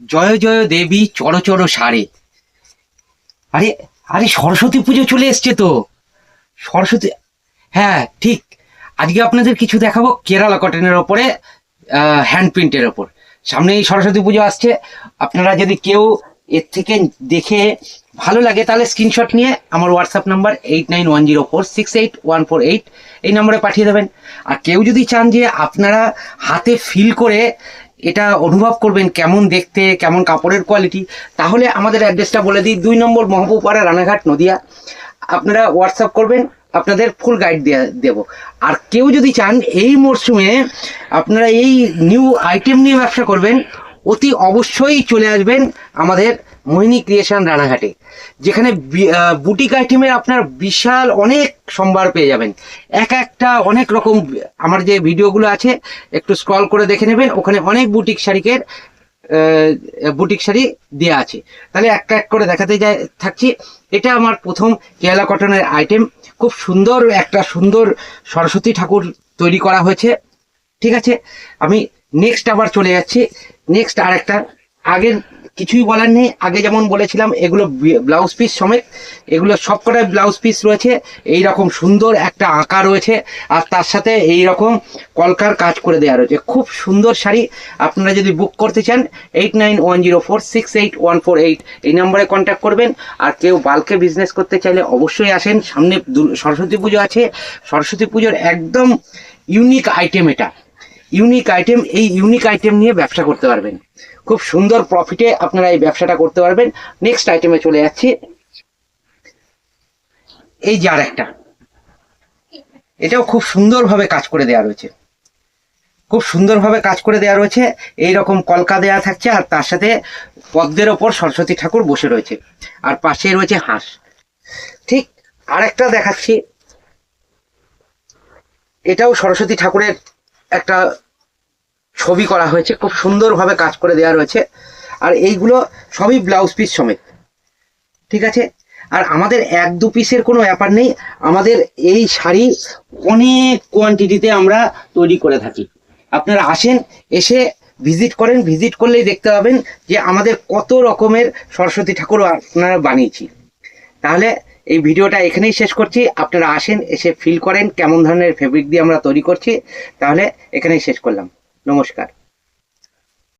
জয় জয় দেবী, চড় চড় সারে। আরে আরে সরস্বতী পুজো চলে এসছে তো। সরস্বতী হ্যাঁ ঠিক। আজকে আপনাদের কিছু দেখাবো কেরালা কটনের ওপরে হ্যান্ড প্রিন্টের ওপর। সামনে এই সরস্বতী পুজো আসছে। আপনারা যদি কেউ এর থেকে দেখে ভালো লাগে, তাহলে স্ক্রিনশট নিয়ে আমার WhatsApp number eight nine one zero four six eight one four eight এই নম্বরে পাঠিয়ে দেবেন। আর কেউ যদি চান যে আপনারা হাতে ফিল করে এটা অনুভব করবেন কেমন দেখতে, কেমন কাপড়ের কোয়ালিটি তাহলে আমাদের অ্যাড্রেসটা বলে দিই। দুই নম্বর মহবুপাড়া রানাঘাট, নদিয়া। আপনারা হোয়াটসঅ্যাপ করবেন, আপনাদের ফুল গাইড দেওয়া দেব। আর কেউ যদি চান, এই মরশুমে আপনারা এই নিউ আইটেম নিয়ে ব্যবসা করবেন, অতি অবশ্যই চলে আসবেন আমাদের মোহিনী ক্রিয়েশন রানাঘাটে, যেখানে বুটিক আইটেমের আপনার বিশাল অনেক সম্ভার পেয়ে যাবেন। এক একটা অনেক রকম, আমার যে ভিডিওগুলো আছে, একটু স্ক্রল করে দেখে নেবেন, ওখানে অনেক বুটিক শাড়িকের বুটিক শাড়ি দেওয়া আছে। তাহলে একটা এক করে দেখাতে যাই, থাকছি। এটা আমার প্রথম কেরালা কটনের আইটেম খুব সুন্দর, একটা সুন্দর সরস্বতী ঠাকুর তৈরি করা হয়েছে। ঠিক আছে? আমি নেক্সট আবার চলে যাচ্ছি। নেক্সট আর একটা আগের কিছুই বলার নেই। আগে যেমন বলেছিলাম, এগুলো ব্লাউজ পিস সমেত, এগুলো সবকটাই ব্লাউজ পিস রয়েছে। এই রকম সুন্দর একটা আঁকা রয়েছে আর তার সাথে এই রকম কলকার কাজ করে দেওয়া রয়েছে। খুব সুন্দর শাড়ি। আপনারা যদি বুক করতে চান eight nine one zero four six eight one four eight এই নম্বরে কন্ট্যাক্ট করবেন। আর কেউ বাল্কে বিজনেস করতে চাইলে অবশ্যই আসেন। সামনে সরস্বতী পুজো আছে। সরস্বতী পুজোর একদম ইউনিক আইটেম এটা। ইউনিক আইটেম এই ইউনিক আইটেম নিয়ে ব্যবসা করতে পারবেন। খুব সুন্দর প্রফিটে আপনারা এই ব্যবসাটা করতে পারবেন। নেক্সট আইটেমে চলে যাচ্ছি। এই যে আর একটা এটাও খুব সুন্দরভাবে কাজ করে দেওয়া রয়েছে। খুব সুন্দরভাবে কাজ করে দেওয়া রয়েছে। এই রকম কলকা দেওয়া থাকছে আর তার সাথে পদ্মের ওপর সরস্বতী ঠাকুর বসে রয়েছে। আর পাশে রয়েছে হাঁস। ঠিক আরেকটা দেখাচ্ছি। এটাও সরস্বতী ঠাকুরের একটা ছবি করা হয়েছে, খুব সুন্দরভাবে কাজ করে দেওয়া রয়েছে। আর এইগুলো সবই ব্লাউজ পিস সমেত। ঠিক আছে? আর আমাদের এক দু পিসের কোনো ব্যাপার নেই। আমাদের এই শাড়ি অনেক কোয়ান্টিটিতে আমরা তৈরি করে থাকি। আপনারা আসেন, এসে ভিজিট করেন। ভিজিট করলেই দেখতে পাবেন যে আমাদের কত রকমের সরস্বতী ঠাকুর আপনারা বানিয়েছি। তাহলে এই ভিডিওটা এখানেই শেষ করছি। আপনারা আসেন, এসে ফিল করেন কেমন ধরনের ফেব্রিক দিয়ে আমরা তৈরি করছি। তাহলে এখানেই শেষ করলাম। নমস্কার।